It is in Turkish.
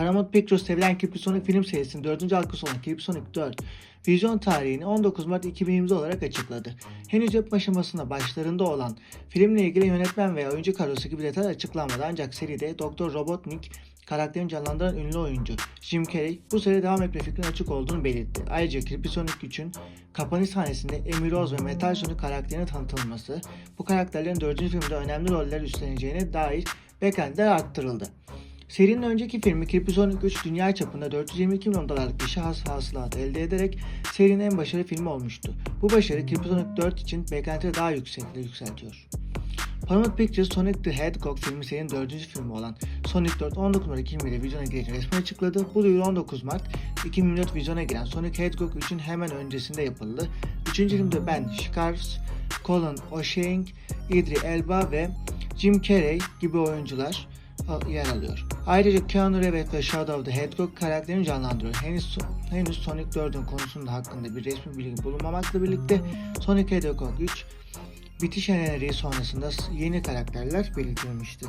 Paramount Pictures sevilen Creepsonic film serisinin 4. halkası olan Creepsonic 4, vizyon tarihini 19 Mart 2020 olarak açıkladı. Henüz yapım aşamasında başlarında olan filmle ilgili yönetmen veya oyuncu kadrosu gibi detay açıklanmadı ancak seride Dr. Robotnik karakterini canlandıran ünlü oyuncu Jim Carrey bu seriye devam etme fikrinin açık olduğunu belirtti. Ayrıca Creepsonic 3'ün kapanış sahnesinde Amy Rose ve Metal Sonic karakterinin tanıtılması, bu karakterlerin 4. filmde önemli roller üstleneceğine dair beklentiler arttırıldı. Serinin önceki filmi Creepsonic 3 dünya çapında 422 milyon dolarlık bir şahıs hasılatı elde ederek serinin en başarılı filmi olmuştu. Bu başarı Creepsonic 4 için beklentileri daha yüksekte yükseltiyor. Paramount Pictures Sonic the Hedgehog filmi serinin 4. filmi olan Sonic 4 19 Mart 2020'de vizyona gireceğini resmen açıkladı. Bu duyuru 19 Mart 2024 vizyona giren Sonic Hedgehog 3'ün hemen öncesinde yapıldı. 3. filmde Ben Schwartz, Colin O'Shea, Idris Elba ve Jim Carrey gibi oyuncular yer alıyor. Ayrıca Keanu Reeves ve Shadow the Hedgehog karakterini canlandırıyor. Henüz, henüz Sonic 4'ün konusunda hakkında bir resmi bilgi bulunmamakla birlikte Sonic Hedgehog 3 bitiş enerjiği sonrasında yeni karakterler belirtilmişti.